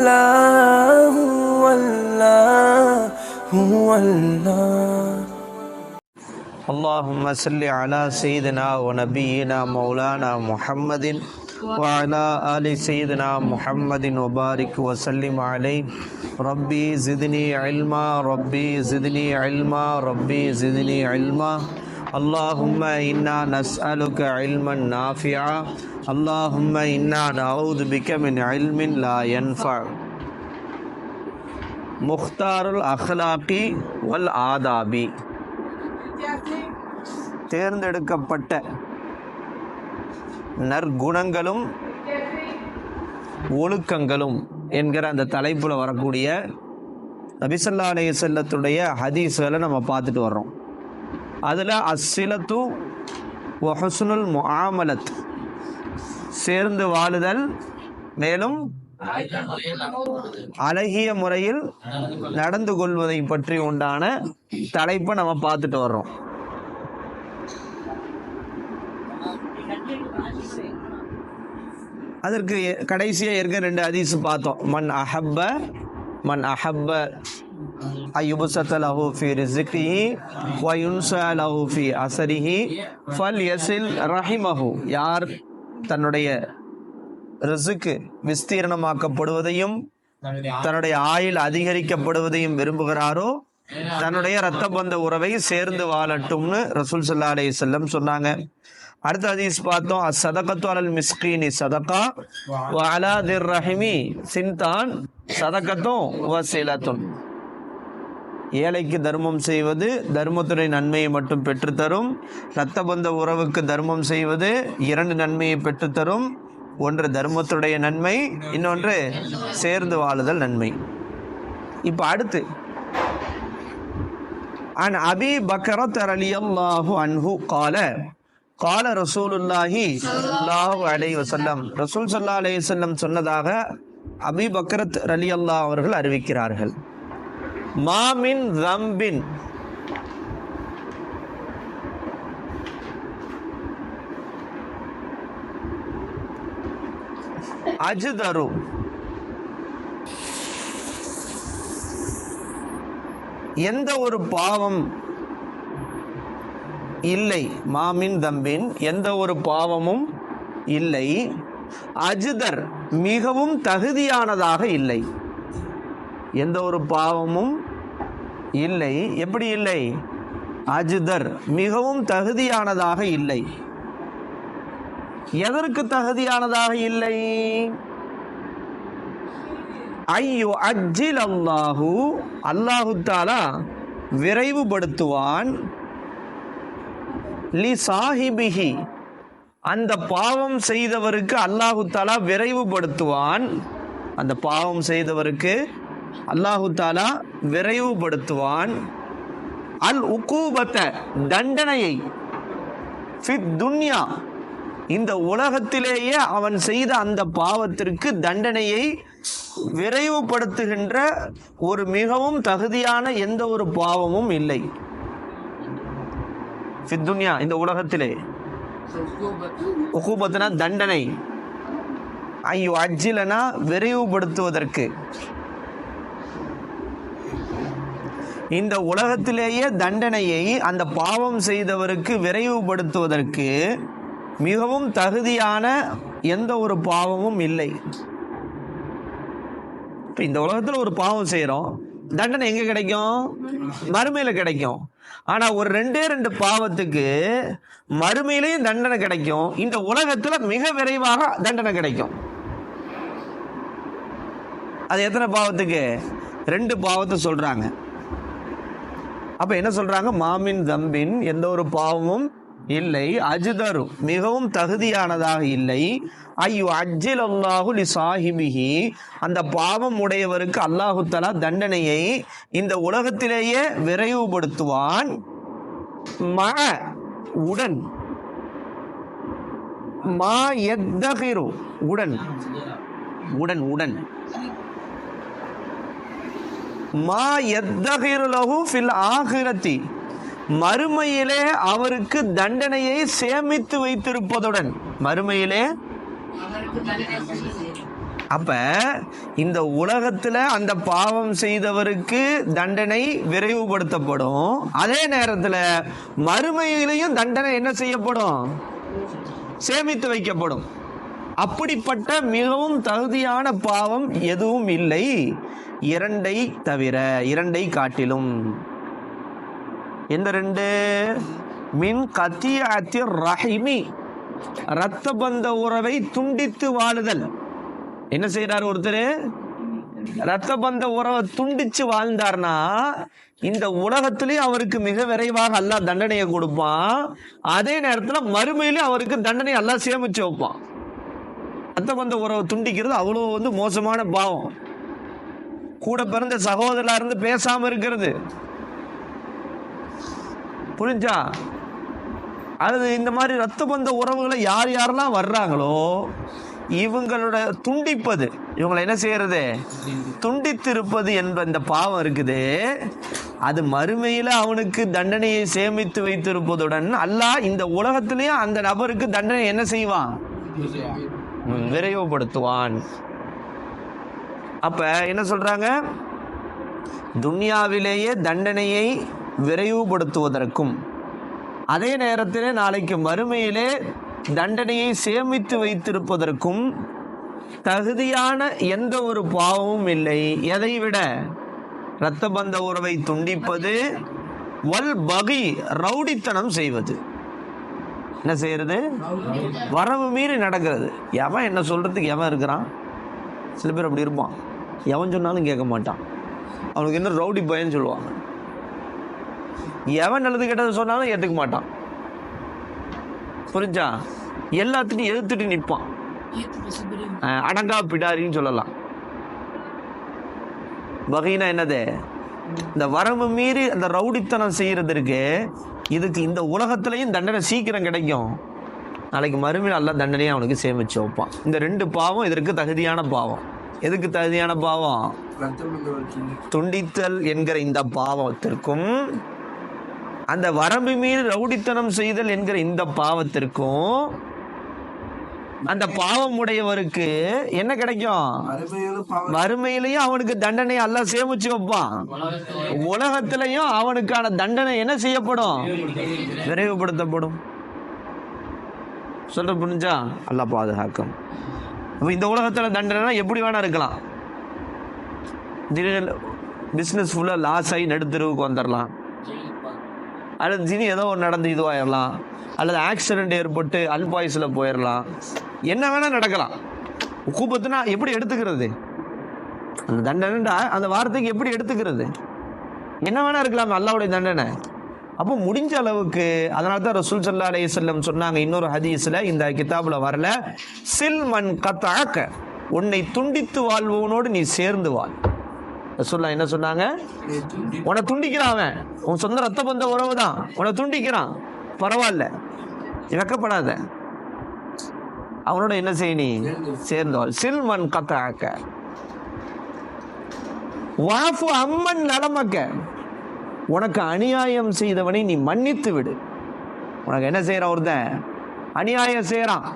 اللہ اللہ اللہ اللہم صلی علی سیدنا و نبینا مولانا محمد وعلا آل سیدنا محمد وبارک وسلم علیہ ربی زدنی علما ربی زدنی علما ربی زدنی علما, ربی زدنی علما اللهم إنا نسألك علما نافعا اللهم إنا نعوذ بك من علم لا ينفع مختار الأخلاق والآداب தேர்ந்தெடுக்கப்பட்ட நற்குணங்களும் ஒழுக்கங்களும் என்கிற அந்த தலைப்பில் வரக்கூடிய நபிசல்லா அலைய செல்லத்துடைய ஹதீஸ்களை நம்ம பார்த்துட்டு வர்றோம் அதில் அசிலத்து ஒஹசுனுல் முஆமலத். சேர்ந்து வாழுதல் மேலும் அழகிய முறையில் நடந்து கொள்வதை பற்றி உண்டான தலைப்பை நம்ம பார்த்துட்டு வர்றோம். அதற்கு கடைசியாக இருக்க ரெண்டு அதிசு பார்த்தோம். மண் அஹப்ப மண் அஹப்ப அயுபசத்த லஹு ஃபி ரிஸ்கிஹி வ யுன்சா லஹு ஃபி அசரிஹி ஃபல் யசில் ரஹிமஹு யார் தன்னுடைய ரிசுக்கு விஸ்தீர்ணமாக்கப்படுவதையும் தன்னுடைய ஆயுள் அதிகரிக்கப்படுவதையும் விரும்புகிறாரோ தன்னுடைய இரத்த பந்த உறவை சேர்ந்து வாழட்டும்னு ரசூல் சல்லா அலைஹி செல்லம் சொன்னாங்க. அடுத்த ஹதீஸ் பார்த்தோம் சதகத்து அலல் மிஸ்கீனி சதகா வலா திர் ரஹிமி. சின்தான் சதகத்தும் வசீலத்தும். ஏழைக்கு தர்மம் செய்வது தர்மத்துடைய நன்மையை மட்டும் பெற்றுத்தரும். இரத்த பந்த உறவுக்கு தர்மம் செய்வது இரண்டு நன்மையை பெற்றுத்தரும். ஒன்று தர்மத்துடைய நன்மை இன்னொன்று சேர்ந்து வாழுதல் நன்மை. இப்போ அடுத்து. அன் அபி பக்கரத் ரலியல்லாஹு அன்ஹு கால கால ரசூலுல்லாஹி அல்லாஹு அலை வசல்லம் ரசூல் சல்லா அலைஹி சொன்னதாக அபி பக்கரத் அல்லா அவர்கள் அறிவிக்கிறார்கள். மாமின் ரம்பின். அஜுதரு. எந்த ஒரு பாவம் இல்லை. மாமின் தம்பின் எந்த ஒரு பாவமும் இல்லை. அஜுதர் மிகவும் தகுதியானதாக இல்லை. எந்த ஒரு பாவமும் இல்லை. எப்படி இல்லை? அஜுதர் மிகவும் தகுதியானதாக இல்லை. எதற்கு தகுதியானதாக இல்லை? ஐயோ அஜில் அல்லாஹு அல்லாஹு தாலா விரைவுபடுத்துவான். லி சாஹிபிஹி அந்த பாவம் செய்தவருக்கு அல்லாஹு தாலா விரைவுபடுத்துவான். அந்த பாவம் செய்தவருக்கு அல்லாஹு தாலா விரைவுபடுத்துவான். அல் உக்கூபத்தை தண்டனையை துன்யா இந்த உலகத்திலேயே அவன் செய்த அந்த பாவத்திற்கு தண்டனையை விரைவுபடுத்துகின்ற ஒரு மிகவும் தகுதியான எந்த ஒரு பாவமும் இல்லை. ஃபித்துன்யா இந்த உலகத்திலே. உக்கூபத்துனா தண்டனை. ஐயோ அஜிலனா விரைவுபடுத்துவதற்கு. இந்த உலகத்திலேயே தண்டனையை அந்த பாவம் செய்தவருக்கு விரைவுபடுத்துவதற்கு மிகவும் தகுதியான எந்த ஒரு பாவமும் இல்லை. இப்போ இந்த உலகத்தில் ஒரு பாவம் செய்கிறோம் தண்டனை எங்கே கிடைக்கும்? மறுமையில் கிடைக்கும். ஆனால் ஒரு ரெண்டே ரெண்டு பாவத்துக்கு மறுமையிலையும் தண்டனை கிடைக்கும். இந்த உலகத்தில் மிக விரைவாக தண்டனை கிடைக்கும். அது எத்தனை பாவத்துக்கு? ரெண்டு பாவத்தை சொல்கிறாங்க அப்போ என்ன சொல்கிறாங்க மாமின் தம்பின் எந்த ஒரு பாவமும் இல்லை. அஜுதரு மிகவும் தகுதியானதாக இல்லை. ஐயோ அஜில் அல்லாஹு லி சாஹிபிஹி. அந்த பாவம் உடையவருக்கு அல்லாஹு தலா தண்டனையை இந்த உலகத்திலேயே விரைவுபடுத்துவான். ம உடன். மா எத்தகிரு உடன். உடன் உடன். மா எத்தகிரு ஃபில் ஆகிரத்தி மறுமையிலே அவருக்கு தண்டனையை சேமித்து வைத்திருப்பதுடன். மறுமையிலே? அப்ப இந்த உலகத்துல அந்த பாவம் செய்தவருக்கு தண்டனை விரைவுபடுத்தப்படும். அதே நேரத்துல மறுமையிலையும் தண்டனை என்ன செய்யப்படும்? சேமித்து வைக்கப்படும். அப்படிப்பட்ட மிகவும் தகுதியான பாவம் எதுவும் இல்லை. இரண்டை தவிர இரண்டை காட்டிலும். எந்த ரெண்டு? மின் கத்திய ரஹிமி. இரத்த பந்த உறவை துண்டித்து வாழுதல். என்ன செய்யறாரு ஒருத்தர்? இரத்த பந்த உறவை துண்டிச்சு வாழ்ந்தார்னா இந்த உலகத்திலேயே அவருக்கு மிக விரைவாக அல்லாஹ் தண்டனையை கொடுப்பான். அதே நேரத்தில் மறுமையிலும் அவருக்கு தண்டனை எல்லாம் சேமிச்சு வைப்பான். ரத்த பந்த உறவை துண்டிக்கிறது அவ்வளோ வந்து மோசமான பாவம். கூட பிறந்த சகோதரா இருந்து பேசாம இருக்கிறது. புரிஞ்சா? அது இந்த மாதிரி ரத்த பந்த உறவுகளை யார் யாரெல்லாம் வர்றாங்களோ இவங்களோட துண்டிப்பது இவங்களை என்ன செய்யறது? துண்டித்திருப்பது என்ற இந்த பாவம் இருக்குது. அது மறுமையில அவனுக்கு தண்டனையை சேமித்து வைத்திருப்பதுடன் அல்லாஹ் இந்த உலகத்திலேயும் அந்த நபருக்கு தண்டனை என்ன செய்வான்? விரைவுபடுத்துவான். அப்ப என்ன சொல்றாங்க? துன்யாவிலேயே தண்டனையை விரைவுபடுத்துவதற்கும் அதே நேரத்தில் நாளைக்கு மறுமையிலே தண்டனையை சேமித்து வைத்திருப்பதற்கும் தகுதியான எந்த ஒரு பாவமும் இல்லை. எதை விட? இரத்த பந்த உறவை துண்டிப்பது வல் பகி ரவுடித்தனம் செய்வது. என்ன செய்யறது? வரவு மீறி நடக்கிறது. எவன் என்ன சொல்றதுக்கு எவன் இருக்கிறான்? சில பேர் அப்படி இருப்பான். எவன் சொன்னாலும் கேட்க மாட்டான். அவனுக்கு என்ன ரவுடி பயன்னு சொல்லுவாங்க. எவன் நல்லது கெட்டது சொன்னாலும் ஏற்றுக்க மாட்டான். புரிஞ்சா? எல்லாத்துட்டையும் எதிர்த்துட்டு நிற்பான் அடங்கா பிடாரின்னு சொல்லலாம். வகைனா என்னது? இந்த வரம்பு மீறி அந்த ரவுடித்தனம் செய்யறதற்கு இதுக்கு இந்த உலகத்திலையும் தண்டனை சீக்கிரம் கிடைக்கும். நாளைக்கு மறுமையில் நல்லா தண்டனையும் அவனுக்கு சேமிச்சு வைப்பான். இந்த ரெண்டு பாவம் இதற்கு தகுதியான பாவம். எதுக்கு தகுதியான பாவம்? துண்டித்தல் என்கிற இந்த பாவத்திற்கும் அந்த வரம்பு மீறி ரவுடித்தனம் செய்தல் என்கிற இந்த பாவத்திற்கும் அந்த பாவம் உடையவருக்கு என்ன கிடைக்கும்? வறுமையிலையும் அவனுக்கு தண்டனை எல்லாம் சேமிச்சு வைப்பான். உலகத்திலையும் அவனுக்கான தண்டனை என்ன செய்யப்படும்? விரைவுபடுத்தப்படும். சொல்ற புரிஞ்சா? அல்ல பாதுகாக்கும். அப்போ இந்த உலகத்தில் தண்டனை எப்படி வேணால் இருக்கலாம். திடீர்னு பிஸ்னஸ் ஃபுல்லாக லாஸ் ஆகி நடுத்தருவுக்கு வந்துடலாம் அல்லது திடீர்னு ஏதோ ஒன்று நடந்து இதுவாகிடலாம் அல்லது ஆக்சிடெண்ட் ஏற்பட்டு அல்பாயுஸில் போயிடலாம் என்ன வேணால் நடக்கலாம். கூப்பத்துனா எப்படி எடுத்துக்கிறது? அந்த தண்டனைடா அந்த வார்த்தைக்கு எப்படி எடுத்துக்கிறது? என்ன வேணால் இருக்கலாம் அல்லாவுடைய தண்டனை. அப்போ முடிஞ்ச அளவுக்கு அதனால தான் ரசூல் சல்லா அலைய செல்லம் சொன்னாங்க இன்னொரு ஹதீஸில் இந்த கிதாபில் வரல சில் மன் கத்தாக்க உன்னை துண்டித்து வாழ்வோனோடு நீ சேர்ந்து வாழ். ரசூல்லா என்ன சொன்னாங்க? உன்னை துண்டிக்கிறான் அவன். உன் சொந்த ரத்த பந்த உறவு தான். உன்னை துண்டிக்கிறான். பரவாயில்ல. நீ அவனோட என்ன செய்ய நீ? சேர்ந்தவாள் சில்மன் கத்தாக்க வாஃபு அம்மன் நலமக்க உனக்கு அநியாயம் செய்தவனை நீ மன்னித்து விடு. உனக்கு என்ன செய்கிறான் ஒருத்தன்? அநியாயம் செய்யறான்.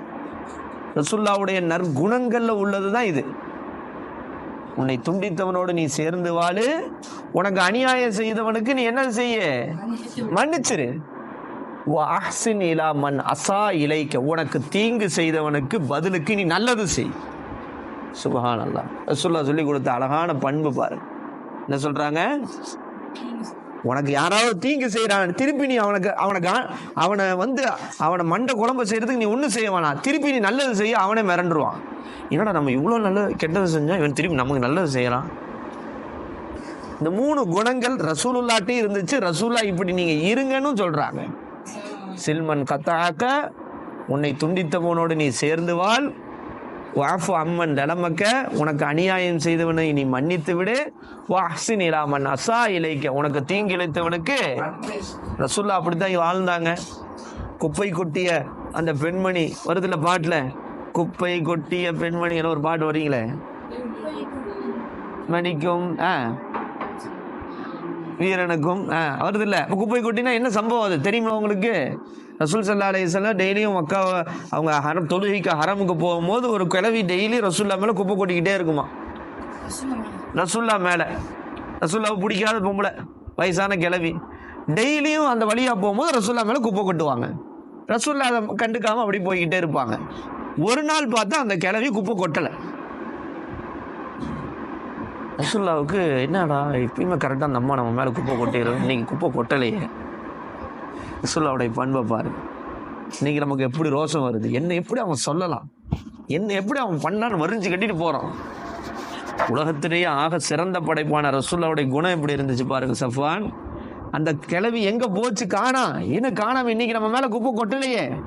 ரசுல்லாவுடைய நற்குணங்கள்ல உள்ளது தான் இது. உன்னை துண்டித்தவனோடு நீ சேர்ந்து வாழு. உனக்கு அநியாயம் செய்தவனுக்கு நீ என்ன செய்ய? மன்னிச்சிரு. அஹ்சின் இலா மன் அசா இலைக்க. உனக்கு தீங்கு செய்தவனுக்கு பதிலுக்கு நீ நல்லது செய். சுபஹான் அல்லாஹ் ரசுல்லா சொல்லி கொடுத்த அழகான பண்பு பாரு. என்ன சொல்றாங்க? உனக்கு யாராவது தீங்கு செய்கிறான் திருப்பி நீ அவனுக்கு அவனை கா- அவனை வந்து அவனை மண்டை குழம்பு செய்கிறதுக்கு நீ ஒன்றும் செய்ய வேணாம். திருப்பி நீ நல்லது செய்ய அவனே மிரண்டுருவான். என்னடா நம்ம இவ்வளோ நல்லது கெட்டது செஞ்சால் இவன் திருப்பி நமக்கு நல்லது செய்யலாம் இந்த மூணு குணங்கள் ரசூலுல்லாட்டையும் இருந்துச்சு. ரசூல்லா இப்படி நீங்கள் இருங்கன்னு சொல்கிறாங்க சில்மன் கத்தாக்க உன்னை துண்டித்தவனோடு நீ சேர்ந்து வாழ். வாஃபு அம்மன் நிலமக்க உனக்கு அநியாயம் செய்தவனை நீ மன்னித்து விடு. வாசி நிலாமன் அசா இலைக்க. உனக்கு தீங்கு இழைத்தவனுக்கு ரசுல்லா அப்படித்தான் வாழ்ந்தாங்க. குப்பை கொட்டிய அந்த பெண்மணி வருதுல பாட்டில்? குப்பை கொட்டிய பெண்மணி ஒரு பாட்டு வரீங்களே? மணிக்கும் ஆ. வீரனுக்கும் ஆ. வருது குப்பை கொட்டினா என்ன சம்பவம் அது? தெரியுமா உங்களுக்கு? ரசூல் சல்லா அலையம் டெய்லியும் மக்கா அவங்க ஹரம் தொழுகைக்கு ஹரமுக்கு போகும்போது ஒரு கிளவி டெய்லி ரசூல்லா மேலே குப்பை கொட்டிக்கிட்டே இருக்குமா? ரசூல்லா மேலே. ரசூல்லாவை பிடிக்காத பொம்பளை வயசான கிளவி டெய்லியும் அந்த வழியாக போகும்போது ரசூல்லா மேலே குப்பை கொட்டுவாங்க. ரசூல்லா அதை கண்டுக்காமல் அப்படி போய்கிட்டே இருப்பாங்க. ஒரு நாள் பார்த்தா அந்த கிளவி குப்பை கொட்டலை. ரசுல்லாவுக்கு என்னடா எப்பயுமே கரெக்டாக அந்த அம்மா நம்ம மேலே குப்பை கொட்டிடும் இன்றைக்கி குப்பை கொட்டலையே. ரசூல்லாவுடைய பண்பை பாரு. இன்னைக்கு நமக்கு எப்படி ரோஷம் வருது? என்ன எப்படி அவன் சொல்லலாம்? என்ன எப்படி அவன் பண்ணான்னு வரிஞ்சு கட்டிட்டு போகிறான் உலகத்திலேயே ஆக சிறந்த படைப்பான ரசுல்லாவுடைய குணம் எப்படி இருந்துச்சு பாருங்க சஃபான் அந்த கிளவி எங்கே போச்சு? காணா. என்ன காணாம இன்னைக்கு நம்ம மேலே குப்பை கொட்டலையே.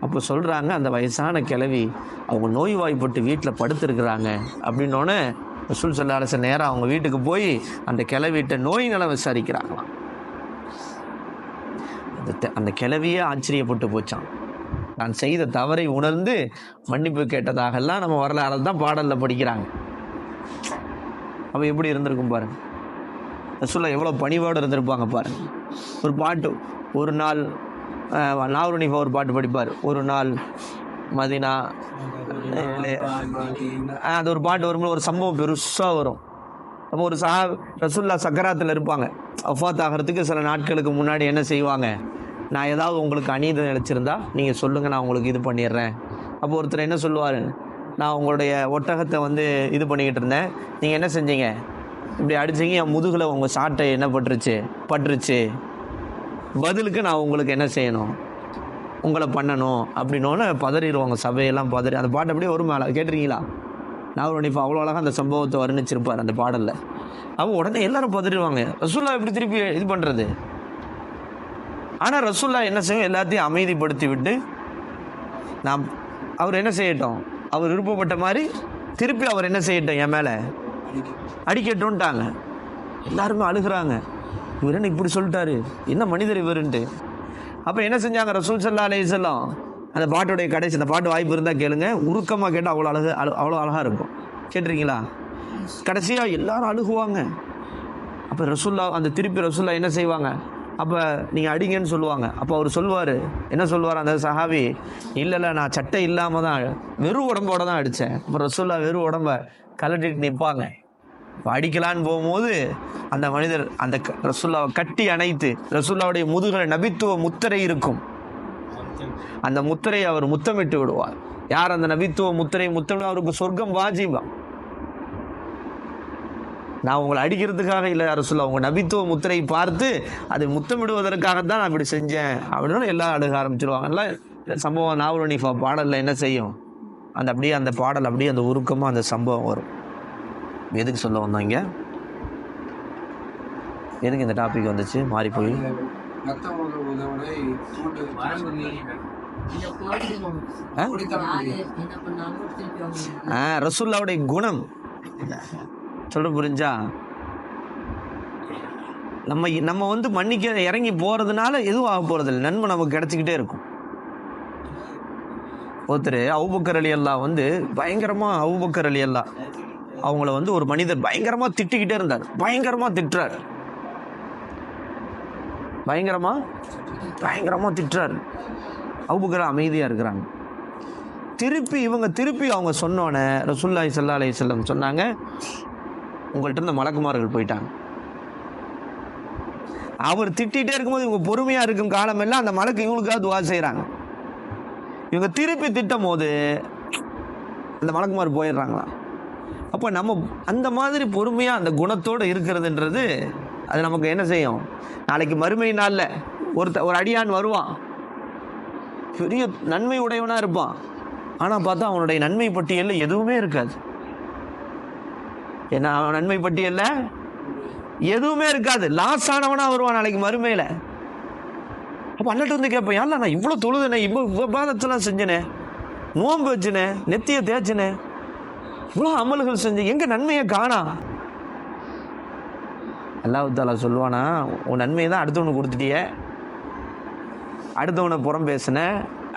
அப்போ சொல்கிறாங்க அந்த வயசான கிளவி அவங்க நோய்வாய்ப்பட்டு வீட்டில் படுத்துருக்குறாங்க. அப்படின்னோடனே ரசூல் சல்லாலச நேரம் அவங்க வீட்டுக்கு போய் அந்த கிளவிட்ட நோய் நலம் விசாரிக்கிறாங்களாம். அந்த அந்த கிளவியே ஆச்சரியப்பட்டு போச்சான் நான் செய்த தவறை உணர்ந்து மன்னிப்பு கேட்டதாகலாம் நம்ம வரலாறு தான் பாடலில் படிக்கிறாங்க அப்போ எப்படி இருந்திருக்கும் பாருங்க சொல்ல எவ்வளோ பணிவோடு இருந்திருப்பாங்க பாருங்க ஒரு பாட்டு ஒரு நாள் நாவருணிஃபா ஒரு பாட்டு படிப்பார் ஒரு நாள் மதினா அது ஒரு பாட்டு வரும்போது ஒரு சம்பவம் பெருசாக வரும் அப்போ ஒரு சஹா ரசுல்லா சக்கராத்தில் இருப்பாங்க. அஃபாத் ஆகிறதுக்கு சில நாட்களுக்கு முன்னாடி என்ன செய்வாங்க? நான் ஏதாவது உங்களுக்கு அநீதம் நினச்சிருந்தா நீங்கள் சொல்லுங்கள் நான் உங்களுக்கு இது பண்ணிடுறேன். அப்போ ஒருத்தர் என்ன சொல்லுவார்? நான் உங்களுடைய ஒட்டகத்தை வந்து இது பண்ணிக்கிட்டு இருந்தேன். நீங்கள் என்ன செஞ்சீங்க? இப்படி அடிச்சீங்க என் முதுகில் உங்கள் சாட்டை என்ன பட்டுருச்சு? பட்டுருச்சு. பதிலுக்கு நான் உங்களுக்கு என்ன செய்யணும்? உங்களை பண்ணணும். அப்படின்னோன்னு பதறிடுவாங்க சபையெல்லாம் பதறி அந்த பாட்டு அப்படியே ஒரு மேலே கேட்டிருக்கீங்களா? நாகர் இப்போ அவ்வளோ அழகாக அந்த சம்பவத்தை வர்ணிச்சிருப்பார் அந்த பாடலில். அப்போ உடனே எல்லாரும் பதறிடுவாங்க. ரசூல்லா எப்படி திருப்பி இது பண்ணுறது ஆனால் ரசூல்லா என்ன செய்யும்? எல்லாத்தையும் அமைதிப்படுத்தி விட்டு நாம் அவர் என்ன செய்யட்டும்? அவர் விருப்பப்பட்ட மாதிரி திருப்பி அவர் என்ன செய்யட்டும் என் மேலே? அடிக்கட்டும்ட்டாங்க. எல்லாருமே அழுகுறாங்க. இவர் என்ன இப்படி சொல்லிட்டாரு? என்ன மனிதர் இவருன்ட்டு. அப்போ என்ன செஞ்சாங்க ரசூல் சல்லா அலையம் அந்த பாட்டுடைய கடைசி அந்த பாட்டு வாய்ப்பு இருந்தால் கேளுங்க. உருக்கமாக கேட்டால் அவ்வளோ அழகு அவ்வளோ அழகாக இருக்கும். கேட்டுறீங்களா கடைசியாக எல்லாரும் அழுகுவாங்க. அப்போ ரசுல்லா அந்த திருப்பி ரசுல்லா என்ன செய்வாங்க? அப்போ நீங்கள் அடிங்கன்னு சொல்லுவாங்க. அப்போ அவர் சொல்லுவார். என்ன சொல்லுவார்? அந்த சஹாபி இல்லை இல்லை நான் சட்டை இல்லாமல் தான் வெறும் உடம்போட தான் அடித்தேன் அப்போ ரசுல்லா வெறும் உடம்ப கலட்டிட்டு நிற்பாங்க இப்போ அடிக்கலான்னு போகும்போது அந்த மனிதர் அந்த க- கட்டி அணைத்து ரசுல்லாவுடைய முதுகலை நபித்துவ முத்திரை இருக்கும். அந்த முத்திரையை அவர் முத்தமிட்டு விடுவார். யார் அந்த நபித்துவ முத்திரை முத்தமிட அவருக்கு சொர்க்கம் வாஜிபா. நான் உங்களை அடிக்கிறதுக்காக இல்லை யாரும் சொல்ல உங்கள் நபித்துவ முத்திரை பார்த்து அதை முத்தமிடுவதற்காக தான் நான் இப்படி செஞ்சேன் அப்படின்னு எல்லாம் அழுக ஆரம்பிச்சிருவாங்க. எல்லாம் இந்த சம்பவம் நாவலனிஃபா பாடலில் என்ன செய்யும்? அந்த அப்படியே அந்த பாடல் அப்படியே அந்த உருக்கமாக அந்த சம்பவம் வரும். எதுக்கு சொல்ல வந்தாங்க? எதுக்கு இந்த டாபிக் வந்துச்சு? மாறி போய் மற்றவங்க உதவுடைய தூண்டு ஆ? குடித்தனம் என்ன பண்ணாலும் திருப்பி அவங்க ஆ ரசூல்லாவுடைய குணம். சொல்ற புரிஞ்சா? நம்ம நம்ம வந்து மன்னிக்க இறங்கி போகிறதுனால எதுவும் ஆக போகிறதில்ல நன்மை நமக்கு கிடச்சிக்கிட்டே இருக்கும். ஒருத்தர் அவுபக்கர் அலி அல்லா வந்து பயங்கரமாக அவுபக்கர் அலி அல்லா அவங்கள வந்து ஒரு மனிதர் பயங்கரமாக திட்டிக்கிட்டே இருந்தார். பயங்கரமாக திட்டுறார். பயங்கரமாக பயங்கரமாக திட்டுறாரு. அவுபக்கர் அமைதியாக இருக்கிறாங்க. திருப்பி இவங்க திருப்பி அவங்க சொன்னோன்னே ரசுல்லாய் சல்லா அலி செல்லம் சொன்னாங்க உங்கள்கிட்ட இருந்த மலக்குமார்கள் போயிட்டாங்க. அவர் திட்டிகிட்டே இருக்கும்போது இவங்க பொறுமையாக இருக்கும் காலம் எல்லாம் அந்த மலக்கு இவங்களுக்காக துவா செய்கிறாங்க இவங்க திருப்பி திட்டும் போது அந்த மலக்குமார் போயிடுறாங்களாம். அப்போ நம்ம அந்த மாதிரி பொறுமையாக அந்த குணத்தோடு இருக்கிறதுன்றது அது நமக்கு என்ன செய்யும்? நாளைக்கு மறுமை நாளில் ஒருத்த ஒரு அடியான் வருவான். பெரிய நன்மை உடையவனாக இருப்பான். ஆனால் பார்த்தா அவனுடைய நன்மை பட்டியலில் எதுவுமே இருக்காது. ஏன்னா அவன் நன்மை பட்டியலில்? எதுவுமே இருக்காது. லாஸ் ஆனவனாக வருவான் நாளைக்கு மறுமையில். அப்போ அண்ணட்டு வந்து கேட்பேன் ஏன்ல நான் இவ்வளோ தொழுதுனே? இவ்வளோ விவாதத்தெல்லாம் செஞ்சனே? நோன்பு வச்சுனே? நெத்தியை தேய்ச்சினே? இவ்வளோ அமல்கள் செஞ்சேன். எங்கே நன்மையை காணா? அல்லாஹ் சொல்லுவானா உன் நன்மையை தான் அடுத்தவனுக்கு கொடுத்துட்டியே. அடுத்தவனை புறம் பேசின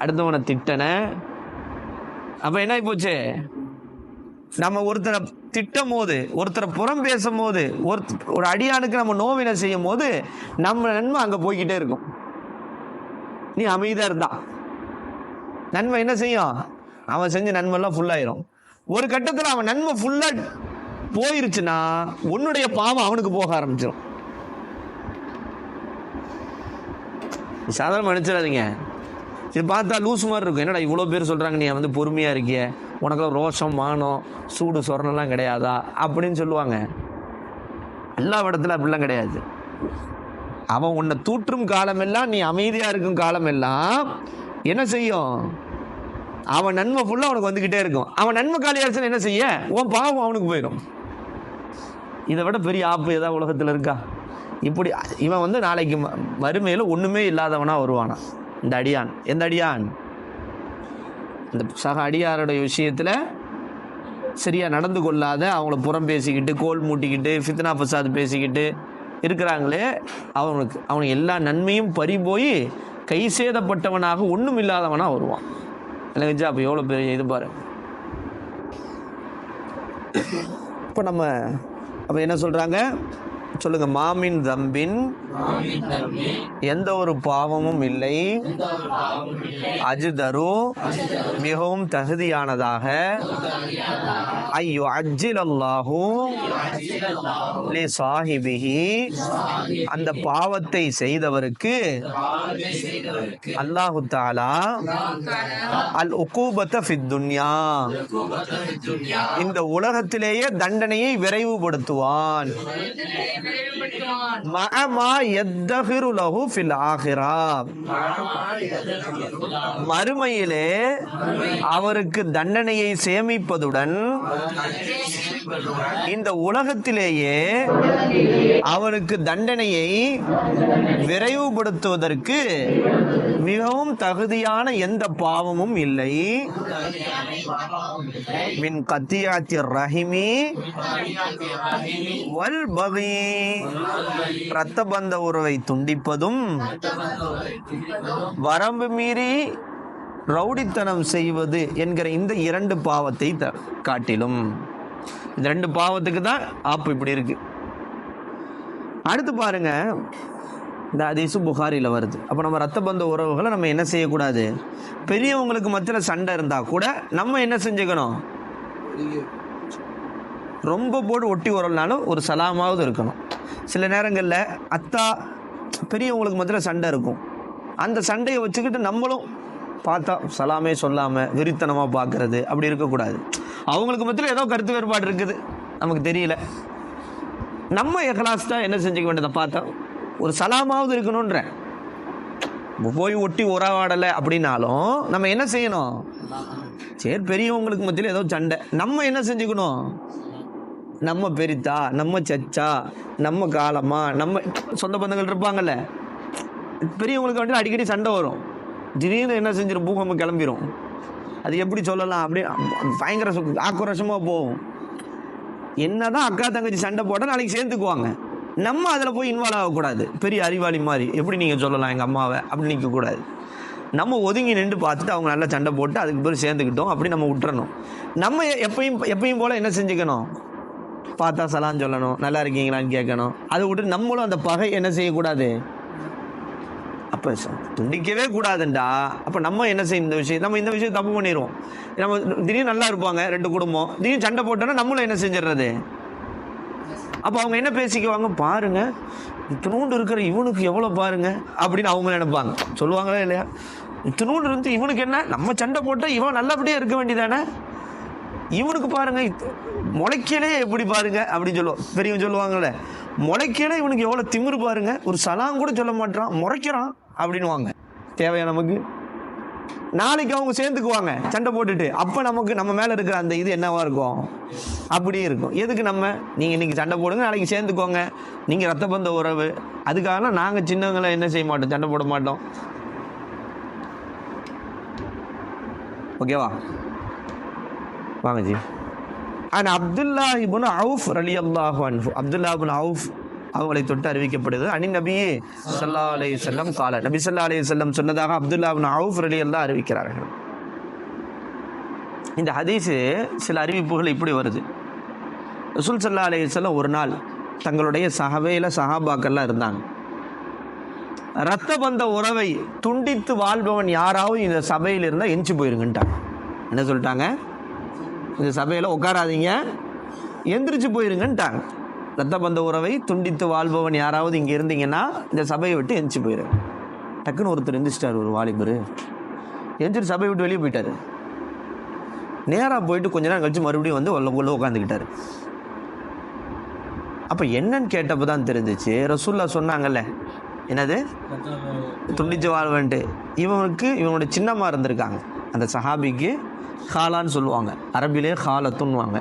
அடுத்தவனை திட்டன. அப்போ என்ன போச்சு? நம்ம ஒருத்தரை திட்டும் போது ஒருத்தரை புறம் பேசும் போது ஒரு ஒரு அடியானுக்கு நம்ம நோவினை செய்யும் போது நம்ம நன்மை அங்கே போய்கிட்டே இருக்கும். நீ அமைதியாக இருந்தா. நன்மை என்ன செய்யும்? அவன் செஞ்ச நன்மைலாம் ஃபுல்லாயிரும் ஒரு கட்டத்தில் அவன் நன்மை ஃபுல்லாக போயிருச்சுன்னா உன்னுடைய பாவம் அவனுக்கு போக ஆரம்பிச்சிடும் சாதாரண நினச்சிடாதீங்க. இது பார்த்தா லூஸ் மாதிரி இருக்கும். என்னடா இவ்வளோ பேர் சொல்கிறாங்க நீ வந்து பொறுமையாக இருக்கிய? உனக்கு ரோஷம் மானம் சூடு சொரணெல்லாம் கிடையாதா? அப்படின்னு சொல்லுவாங்க. எல்லா இடத்துல அப்படிலாம் கிடையாது. அவன் உன்னை தூற்றும் காலமெல்லாம் நீ அமைதியாக இருக்கும் காலமெல்லாம் என்ன செய்யும்? அவன் நன்மை ஃபுல்லாக அவனுக்கு வந்துக்கிட்டே இருக்கும். அவன் நன்மை காலியாச்சுன்னு என்ன செய்ய? உன் பாவம் அவனுக்கு போயிடும் இதை விட பெரிய ஆப்பு ஏதாவது உலகத்தில் இருக்கா? இப்படி இவன் வந்து நாளைக்கு வறுமையில் ஒன்றுமே இல்லாதவனாக வருவானா? இந்த அடியான் எந்த அடியான்? இந்த சக அடியாருடைய விஷயத்தில் சரியாக நடந்து கொள்ளாத அவங்கள புறம் பேசிக்கிட்டு கோல் மூட்டிக்கிட்டு ஃபித்னா பிரசாத் பேசிக்கிட்டு இருக்கிறாங்களே அவனுக்கு அவனுக்கு எல்லா நன்மையும் பறி போய் கை சேதப்பட்டவனாக ஒன்றும் இல்லாதவனாக வருவான். எனக்கு அப்போ எவ்வளோ பெரிய இது பாரு. இப்போ நம்ம அப்போ என்ன சொல்கிறாங்க சொல்லுங்கள் மாமின் தம்பின் எந்த ஒரு பாவமும் இல்லை. அஜுதரு மிகவும் தகுதியானதாக. ஐயோ அஜில் அல்லாஹூ சாஹிபிஹி. அந்த பாவத்தை செய்தவருக்கு அல்லாஹு தாலா அல் உக்கூபத்த துன்யா. இந்த உலகத்திலேயே தண்டனையை விரைவுபடுத்துவான். ஃபில் மறுமையிலே அவருக்கு தண்டனையை சேமிப்பதுடன் இந்த உலகத்திலேயே அவனுக்கு தண்டனையை விரைவுபடுத்துவதற்கு மிகவும் தகுதியான எந்த பாவமும் இல்லை. மின் கத்தியாத்தி ரஹிமி. வல் பகி. இரத்த பந்த உறவை துண்டிப்பதும். வரம்பு மீறி ரவுடித்தனம் செய்வது என்கிற இந்த இரண்டு பாவத்தை த காட்டிலும். இந்த ரெண்டு பாவத்துக்கு தான் ஆப்பு இப்படி இருக்கு. அடுத்து பாருங்க. இந்த அதிசும் புகாரியில் வருது. அப்போ நம்ம ரத்த பந்த உறவுகளை நம்ம என்ன செய்யக்கூடாது? பெரியவங்களுக்கு மத்தியில் சண்டை இருந்தால் கூட நம்ம என்ன செஞ்சுக்கணும்? ரொம்ப போட்டு ஒட்டி உரல்னாலும் ஒரு சலாமாவது இருக்கணும். சில நேரங்களில் அத்தா பெரியவங்களுக்கு மத்தியில் சண்டை இருக்கும். அந்த சண்டையை வச்சுக்கிட்டு நம்மளும் பார்த்தா சலாமே சொல்லாமல் வெறித்தனமாக பார்க்குறது அப்படி இருக்கக்கூடாது. அவங்களுக்கு மத்தியில் ஏதோ கருத்து வேறுபாடு இருக்குது. நமக்கு தெரியல. நம்ம எஹ்லாஸ் தான் என்ன செஞ்சுக்க வேண்டியதை பார்த்தா ஒரு சலாமாவது இருக்கணுன்றேன் போய் ஒட்டி உறவாடலை அப்படின்னாலும் நம்ம என்ன செய்யணும்? சரி பெரியவங்களுக்கு மத்தியில் ஏதோ சண்டை. நம்ம என்ன செஞ்சுக்கணும்? நம்ம பெரித்தா நம்ம சச்சா நம்ம காலமா நம்ம சொந்த பந்தங்கள் இருப்பாங்கல்ல. பெரியவங்களுக்கு வந்து அடிக்கடி சண்டை வரும். திடீர்னு என்ன செஞ்சிடும் பூகம்பம் கிளம்பிடும் அது எப்படி சொல்லலாம்? அப்படி பயங்கர ஆக்ரோஷமாக போகும். என்னதான் அக்கா தங்கச்சி சண்டை போட்டால் நாளைக்கு சேர்ந்துக்குவாங்க. நம்ம அதில் போய் இன்வால்வ் ஆகக்கூடாது. பெரிய அறிவாளி மாதிரி. எப்படி நீங்கள் சொல்லலாம் எங்கள் அம்மாவை? அப்படி நிற்கக்கூடாது நம்ம ஒதுங்கி நின்று பார்த்துட்டு அவங்க நல்லா சண்டை போட்டு அதுக்கு பிறகு சேர்ந்துக்கிட்டோம். அப்படி நம்ம விட்டுறணும். நம்ம எப்பயும் எப்பயும் போல் என்ன செஞ்சுக்கணும்? பார்த்தா சலான் சொல்லணும். நல்லா இருக்கீங்களான்னு கேட்கணும். அதை விட்டு நம்மளும் அந்த பகை என்ன செய்யக்கூடாது? அப்போ துண்டிக்கவே கூடாதுண்டா. அப்போ நம்ம என்ன செய்யும் இந்த விஷயம் நம்ம இந்த விஷயம் தப்பு பண்ணிடுவோம் நம்ம திடீர்னு நல்லா இருப்பாங்க ரெண்டு குடும்பம். திடீர்னு சண்டை போட்டோன்னா நம்மளும் என்ன செஞ்சிடுறது? அப்போ அவங்க என்ன பேசிக்குவாங்க? பாருங்க இத்தினூண்டு இருக்கிற இவனுக்கு எவ்வளோ பாருங்க அப்படின்னு அவங்க நினைப்பாங்க. சொல்லுவாங்களா இல்லையா? இத்தினூண்டு இருந்து இவனுக்கு என்ன? நம்ம சண்டை போட்டால் இவன் நல்லபடியாக இருக்க வேண்டியதானே? இவனுக்கு பாருங்க முளைக்கலே எப்படி பாருங்க அப்படின்னு சொல்லுவோம் பெரியவங்க சொல்லுவாங்கல்ல முளைக்கலே இவனுக்கு எவ்வளோ திமிரு பாருங்க ஒரு சலாம் கூட சொல்ல மாட்டான் முறைக்கிறான் அப்படின்னுவாங்க. தேவையா நமக்கு? நாளைக்கு அவங்க சேர்ந்துக்குவாங்க. சண்டை போட்டுட்டு. அப்போ நமக்கு நம்ம மேலே இருக்கிற அந்த இது என்னவா இருக்கும்? அப்படியே இருக்கும். எதுக்கு நம்ம? நீங்கள் இன்னைக்கு சண்டை போடுங்க நாளைக்கு சேர்ந்துக்கோங்க. நீங்கள் ரத்த பந்த உறவு. அதுக்காக நாங்கள் சின்னவங்களை என்ன செய்ய மாட்டோம்? சண்டை போட மாட்டோம். ஓகேவா? வாங்க ji. And Abdullah ibn Awf ரலி அல்லாஹு அன்ஃபு அப்துல்லா இபுன் அவுஃப் அவங்களை தொட்டு அறிவிக்கப்படுது. அனி நபியே சல்லா அலைஹி செல்லம் கால. நபி சல்லா அலைஹி செல்லம் சொன்னதாக அப்துல்லா அவுஃப் அலி எல்லாம் அறிவிக்கிறார்கள். இந்த ஹதீஸு சில அறிவிப்புகள் இப்படி வருது. ரசூல் சல்லா அலைஹி செல்லம் ஒரு நாள் தங்களுடைய சகவையில் சஹாபாக்கள்லாம் இருந்தாங்க. ரத்த பந்த உறவை துண்டித்து வாழ்பவன் யாராவது இந்த சபையில் இருந்தால் எஞ்சி போயிருங்கன்ட்டாங்க. என்ன சொல்லிட்டாங்க? இந்த சபையில் உட்காராதீங்க. எந்திரிச்சு போயிருங்கன்ட்டாங்க. ரத்த பந்த உறவை துண்டித்து வாழ்பவன் யாராவது இங்கே இருந்தீங்கன்னா இந்த சபையை விட்டு எந்திரிச்சு போயிரு. டக்குன்னு ஒருத்தர் எந்திரிச்சிட்டார் ஒரு வாலிபர். எந்திரிச்சு சபையை விட்டு வெளியே போயிட்டார். நேராக போயிட்டு கொஞ்ச நேரம் கழிச்சு மறுபடியும் வந்து உள்ள உள்ள உட்காந்துக்கிட்டார் அப்போ என்னன்னு கேட்டப்போ தான் தெரிஞ்சிச்சு. ரசூல்லா சொன்னாங்கல்ல என்னது? துண்டிச்சு வாழ்வன்ட்டு. இவனுக்கு இவனோட சின்னம்மா இருந்திருக்காங்க. அந்த சஹாபிக்கு ஹாலான்னு சொல்லுவாங்க. அரபிலே ஹாலத்துன்னுவாங்க.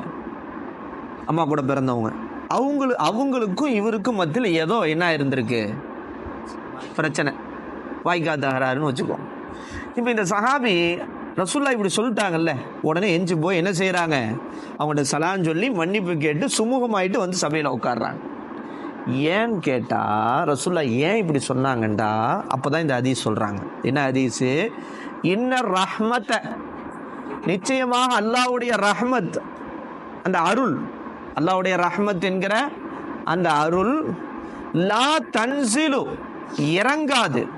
அம்மா கூட பிறந்தவங்க. அவங்களு அவங்களுக்கும் இவருக்கும் மத்தியில் ஏதோ என்ன இருந்திருக்கு? பிரச்சனை. வாய்க்கா தகராறுன்னு வச்சுக்கோ. இப்போ இந்த சஹாபி ரசுல்லா இப்படி சொல்லிட்டாங்கல்ல உடனே எஞ்சி போய் என்ன செய்கிறாங்க அவங்கள்ட்ட சலான்னு சொல்லி மன்னிப்பு கேட்டு சுமூகமாயிட்டு வந்து சபையில் உட்காடுறாங்க ஏன்னு கேட்டால் ரசுல்லா ஏன் இப்படி சொன்னாங்கண்டா? அப்போ தான் இந்த ஹதீஸ் சொல்கிறாங்க என்ன ஹதீஸு? இன்ன ரஹ்மத்தை. நிச்சயமாக அல்லாஹ்வுடைய ரஹ்மத் அந்த அருள் அல்லாவுடைய ரஹ்மத் என்கிற அந்த அருள் லா தன்சிலு இறங்காது.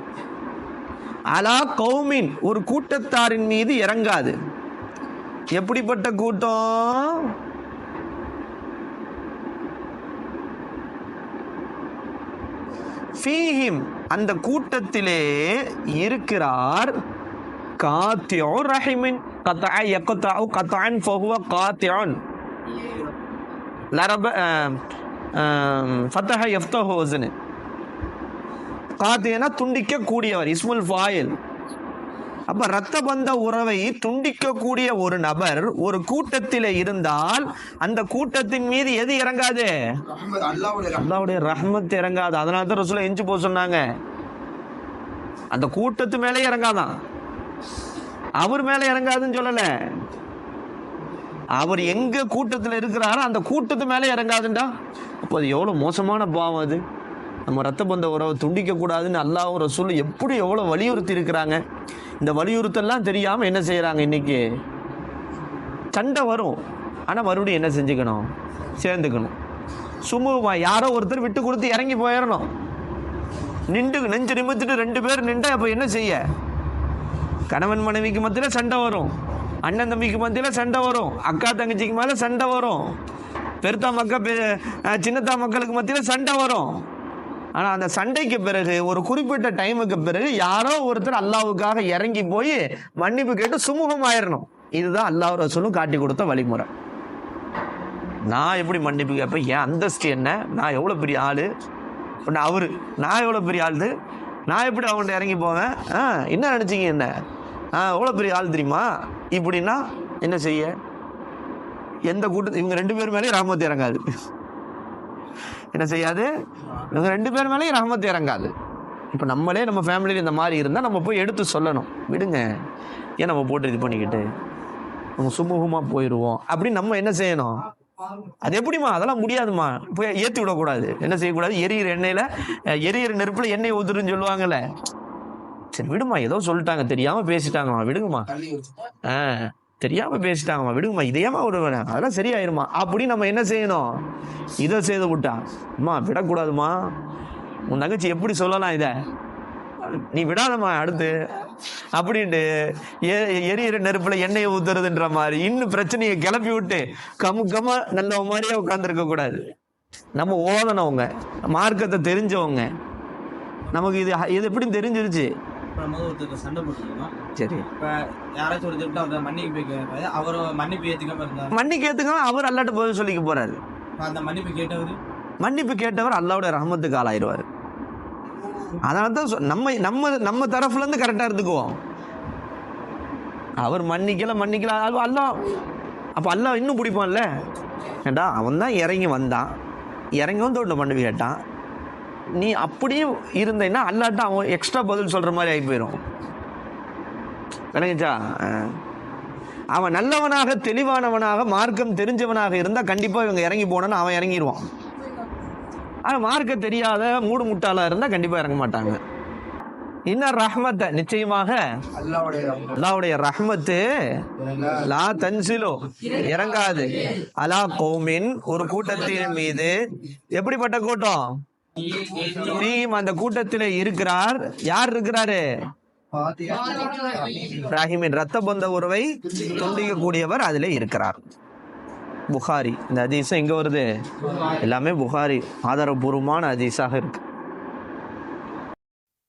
அலா கௌமின் ஒரு கூட்டத்தாரின் மீது இறங்காது. எப்படிப்பட்ட கூட்டம்? ஃபீஹிம் அந்த கூட்டத்திலே இருக்கிறார் காத்தியோ ரஹிமின். கத்தாய் எக்கத்தாவு கத்தான் ஃபஹுவ காத்தியான். லரப ஃபத்தஹ எஃப்தஹோஸ்னு காத்தியனா துண்டிக்க கூடியவர் இஸ்முல் ஃபாயில் அப்ப ரத்த பந்த உறவை துண்டிக்கக்கூடிய ஒரு நபர் ஒரு கூட்டத்தில் இருந்தால் அந்த கூட்டத்தின் மீது எது இறங்காது? அல்லாவுடைய ரஹ்மத். இறங்காது. அதனால தான் ரசூலை எஞ்சி போக சொன்னாங்க. அந்த கூட்டத்து மேலே இறங்காதான். அவர் மேலே இறங்காதுன்னு சொல்லல. அவர் எங்க கூட்டத்தில் இருக்கிறாரோ அந்த கூட்டத்து மேலே இறங்காதுண்டா. அப்போ அது எவ்வளோ மோசமான பாவம் அது. நம்ம ரத்த பந்த உறவை துண்டிக்க கூடாதுன்னு அல்லாஹ்வும் ரசூலும் எப்படி எவ்வளோ வலியுறுத்தி இருக்கிறாங்க. இந்த வலியுறுத்தல்லாம் தெரியாமல் என்ன செய்கிறாங்க இன்றைக்கி சண்டை வரும். ஆனால் மறுபடியும் என்ன செஞ்சுக்கணும்? சேர்ந்துக்கணும். சுமூகமாக யாரோ ஒருத்தர் விட்டு கொடுத்து இறங்கி போயிடணும் நின்று நெஞ்சு நிமித்துட்டு ரெண்டு பேர் நின்றா அப்போ என்ன செய்ய? கணவன் மனைவிக்கு மத்தியில் சண்டை வரும். அண்ணன் தம்பிக்கு மத்தியில் சண்டை வரும். அக்கா தங்கச்சிக்கு மேலே சண்டை வரும். பெருத்தா மக்கள் பெ சின்னத்தா மக்களுக்கு மத்தியில் சண்டை வரும். ஆனால் அந்த சண்டைக்கு பிறகு ஒரு குறிப்பிட்ட டைமுக்கு பிறகு யாரோ ஒருத்தர் அல்லாவுக்காக இறங்கி போய் மன்னிப்பு கேட்டு சுமூகமாயிடணும் இதுதான் அல்லாஹ் ரசூலும் காட்டி கொடுத்த வழிமுறை. நான் எப்படி மன்னிப்பு கேட்பேன்? என் அந்தஸ்து என்ன? நான் எவ்வளோ பெரிய ஆள்? ஒன்று அவர். நான் எவ்வளோ பெரிய ஆள் நான் எப்படி அவங்கள்ட்ட இறங்கி போவேன்? ஆ என்ன நினச்சிங்க என்ன? ஆ எவ்வளோ பெரிய ஆள் தெரியுமா? இப்படின்னா என்ன செய்ய? எந்த கூட்டத்து இவங்க ரெண்டு பேர் மேலேயும் ரஹமத் இறங்காது. என்ன செய்யாது? இவங்க ரெண்டு பேர் மேலேயும் ரஹமத் இறங்காது. இப்போ நம்மளே நம்ம ஃபேமிலியில் இந்த மாதிரி இருந்தால் நம்ம போய் எடுத்து சொல்லணும். விடுங்க. ஏன் நம்ம போட்டு இது பண்ணிக்கிட்டு? நம்ம சுமூகமாக போயிடுவோம் அப்படின்னு நம்ம என்ன செய்யணும்? அது எப்படிம்மா? அதெல்லாம் முடியாதும்மா. போய் ஏற்றி விடக்கூடாது. என்ன செய்யக்கூடாது? எரியிற எண்ணெயில் எரியிற நெருப்பில் எண்ணெய் ஊத்துருன்னு சொல்லுவாங்கல்ல. சரி விடுமா. ஏதோ சொல்லிட்டாங்க. தெரியாமல் பேசிட்டாங்கம்மா. விடுங்கம்மா. ஆ தெரியாமல் பேசிட்டாங்கம்மா. விடுங்கம்மா. இதையம்மா விடுவேன். அதெல்லாம் சரியாயிருமா அப்படி நம்ம என்ன செய்யணும்? இதை செய்து விட்டா. அம்மா விடக்கூடாதும்மா. உன் தங்கச்சி எப்படி சொல்லலாம் இதை? நீ விடாதம்மா அடுத்து. அப்படின்ட்டு எ- எரியிற நெருப்புல எண்ணெயை ஊத்துறதுன்ற மாதிரி இன்னும் பிரச்சனையை கிளப்பி விட்டு கமு கம நல்ல மாதிரியே உட்காந்துருக்க கூடாது. நம்ம ஓதனவங்க மார்க்கத்தை தெரிஞ்சவங்க. நமக்கு இது இது எப்படின்னு தெரிஞ்சிருச்சு. வந்து ஒருத்தர் சண்டை போட்டுருக்கோம். சரி. இப்போ யாராச்சும் ஒரு திட்டம் அவரை மன்னிப்பு போய் கேட்பாரு அவர் மன்னிப்பு ஏற்றுக்காம இருந்தார். மன்னிக்கு ஏத்துக்கலாம் அவர் அல்லாட்ட பதில் சொல்லிக்க போறாரு. அந்த மன்னிப்பு கேட்டவர்? மன்னிப்பு கேட்டவர் அல்லாவுடைய ரஹமத்துக்கு ஆளாயிருவார். அதனால தான் நம்ம நம்ம நம்ம தரப்புல இருந்து கரெக்டாக இருந்துக்குவோம் அவர் மன்னிக்கல மன்னிக்கல. அது அல்லாஹ் அப்போ அல்லாஹ் இன்னும் பிடிப்பான்ல ஏண்டா அவன் தான் இறங்கி வந்தான். இறங்கி வந்து ஒன்று மன்னிப்பு கேட்டான். நீ அப்படியே இருந்தேன்னா அல்லாட்ட அவன் எக்ஸ்ட்ரா பதில் சொல்கிற மாதிரி ஆகி போயிடும் விளங்குச்சா. அவன் நல்லவனாக தெளிவானவனாக மார்க்கம் தெரிஞ்சவனாக இருந்தால் கண்டிப்பாக இவங்க இறங்கி போனோன்னு அவன் இறங்கிடுவான் ஆனால் மார்க்க தெரியாத மூடு முட்டாளாக இருந்தால் கண்டிப்பாக இறங்க மாட்டாங்க. இன்னும் ரஹ்மத்தை நிச்சயமாக அல்லாவுடைய ரஹ்மத்து லா தன்சிலோ இறங்காது. அலா கௌமின் ஒரு கூட்டத்தின் மீது எப்படிப்பட்ட கூட்டம்? ஃபீஹிம் அந்த கூட்டத்தில் இருக்கிறார். யார் இருக்கிறாரு? இப்ராஹிமின் ரத்த பந்த உறவை துண்டிக்கக்கூடியவர் அதில் இருக்கிறார். புகாரி. இந்த அதிசம் எங்கே வருது? எல்லாமே புகாரி. ஆதாரபூர்வமான அதிசாக இருக்கு.